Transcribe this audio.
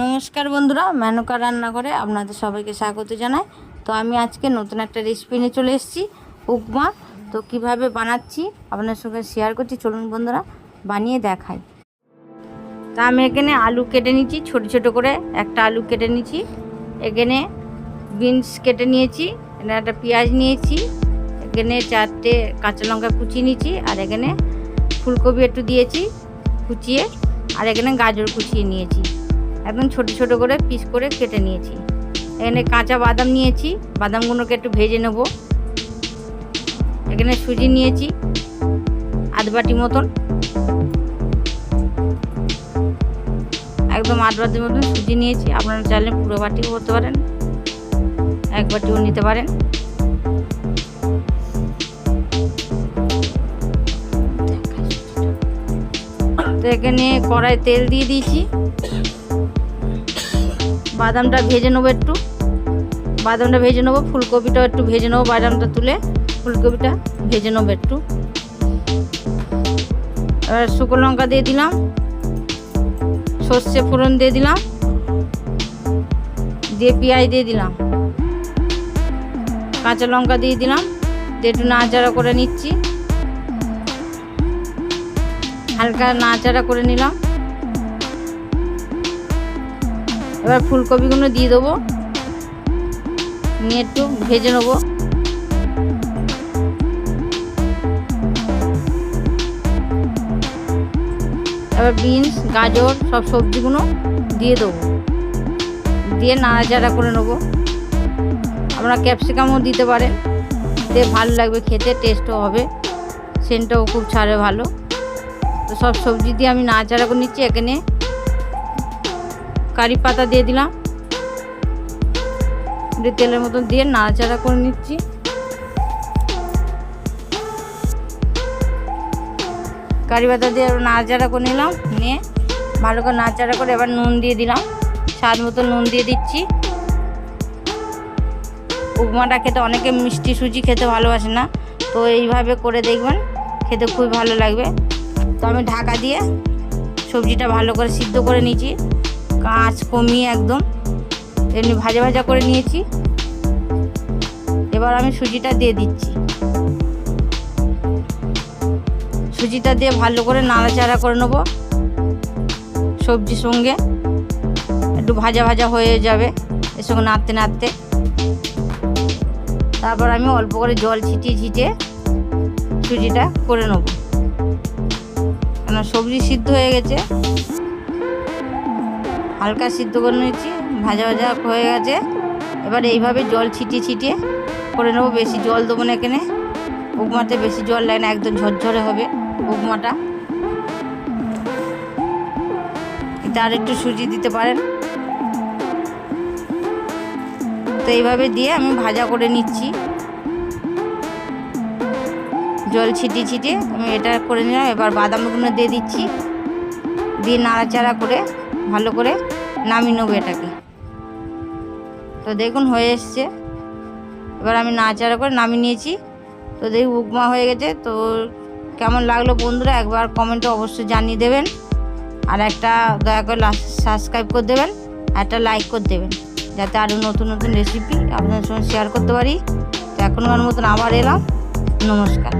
নমস্কার বন্ধুরা, মেনকা রান্নাঘরে আপনাদের সবাইকে স্বাগত জানাই। তো আমি আজকে নতুন একটা রেসিপি নিয়ে চলে এসেছি, উপমা। তো কীভাবে বানাচ্ছি আপনার সঙ্গে শেয়ার করছি, চলুন বন্ধুরা, বানিয়ে দেখাই। তা আমি এখানে আলু কেটে নিচ্ছি ছোট ছোট করে একটা আলু কেটে নিচ্ছি এখানে বিনস কেটে নিয়েছি, এখানে একটা পেঁয়াজ নিয়েছি, এখানে চারটে কাঁচা লঙ্কা কুচিয়ে নিয়েছি, আর এখানে ফুলকপি একটু দিয়েছি কুচিয়ে, আর এখানে গাজর কুচিয়ে নিয়েছি। একদম ছোট ছোট করে পিস করে কেটে নিয়েছি। এখানে কাঁচা বাদাম নিয়েছি, বাদামগুলোকে একটু ভেজে নেব। এখানে সুজি নিয়েছি, আধ বাটি মতন। একদম আধ বাটির মতন সুজি নিয়েছি, আপনারা চাইলে পুরো বাটিও করতে পারেন, এক বাটিও নিতে পারেন। তো এখানে কড়াই তেল দিয়ে দিয়েছি। বাদামটা ভেজে নেব একটু। বাদামটা ভেজে নেব, ফুলকপিটাও একটু ভেজে নেব, বাদামটা তুলে ফুলকপিটা ভেজে নেব একটু। এবার শুকনো লঙ্কা দিয়ে দিলাম, সর্ষে ফোড়ন দিয়ে দিলাম, দিয়ে পেঁয়াজ দিয়ে দিলাম। কাঁচা লঙ্কা দিয়ে দিলাম, দিয়ে একটু নাড়াচাড়া করে নিচ্ছি। হালকা নাড়াচাড়া করে নিলাম। এবার ফুলকপিগুলো দিয়ে দেবো। নিয়ে একটু ভেজে নেব। এবার বিনস, গাজর, সব সবজিগুলো দিয়ে দেবো। দিয়ে নাড়াচাড়া করে নেব। আপনারা ক্যাপসিকামও দিতে পারেন। দিয়ে ভালো লাগবে, খেতে টেস্টও হবে। সেন্টটাও খুব ছাড়ে ভালো। তো সব সবজি দিয়ে আমি নাড়াচাড়া করে নিচ্ছি। এখানে কারি পাতা দিয়ে দিলাম। তেলের মতন দিয়ে নাড়াচাড়া করে নিচ্ছি। কারি পাতা দিয়ে নাড়াচাড়া করে নিলাম। নিয়ে ভালো করে নাড়াচাড়া করে এবার নুন দিয়ে দিলাম। স্বাদ মতো নুন দিয়ে দিচ্ছি। উপমাটা খেতে অনেকে মিষ্টি সুজি খেতে ভালোবাসে না। তো এইভাবে করে দেখবেন, খেতে খুবই ভালো লাগবে। তো আমি ঢাকা দিয়ে সবজিটা ভালো করে সিদ্ধ করে নিয়েছি কাঁচ কমিয়ে একদম এমনি ভাজা ভাজা করে নিয়েছি। এবার আমি সুজিটা দিয়ে দিচ্ছি। সুজিটা দিয়ে ভালো করে নাড়াচাড়া করে নেব সবজির সঙ্গে। একটু ভাজা ভাজা হয়ে যাবে এর সঙ্গে নাড়তে নাড়তে। তারপর আমি অল্প করে জল ছিটিয়ে ছিটিয়ে সুজিটা করে নেব। কেন সবজি সিদ্ধ হয়ে গেছে। হালকা সিদ্ধ করে নিয়েছি, ভাজা ভাজা হয়ে গেছে। এবার এইভাবে জল ছিটিয়ে ছিটিয়ে করে নেব, বেশি জল দেবো না এখানে। উপমাতে বেশি জল লাগে না, একদম ঝরঝরে হবে উপমাটা। এটা আর একটু সুজি দিতে পারেন। তো এইভাবে দিয়ে আমি ভাজা করে নিচ্ছি। জল ছিটিয়ে ছিটিয়ে আমি এটা করে নিলাম, এবার বাদামগুলো দিয়ে দিচ্ছি। দিয়ে নাড়াচাড়া করে ভালো করে নামিয়ে নেব এটাকে। তো দেখুন হয়ে এসছে। এবার আমি নাড়াচাড়া করে নামিয়ে নিয়েছি। তো দেখি উপমা হয়ে গেছে। তো কেমন লাগল বন্ধুরা একবার কমেন্টে অবশ্যই জানিয়ে দেবেন। আর একটা দয়া করে সাবস্ক্রাইব করে দেবেন। একটা লাইক করে দেবেন। যাতে আরও নতুন নতুন রেসিপি আপনাদের সঙ্গে শেয়ার করতে পারি। তো এখনকার মতন আবার এলাম। নমস্কার।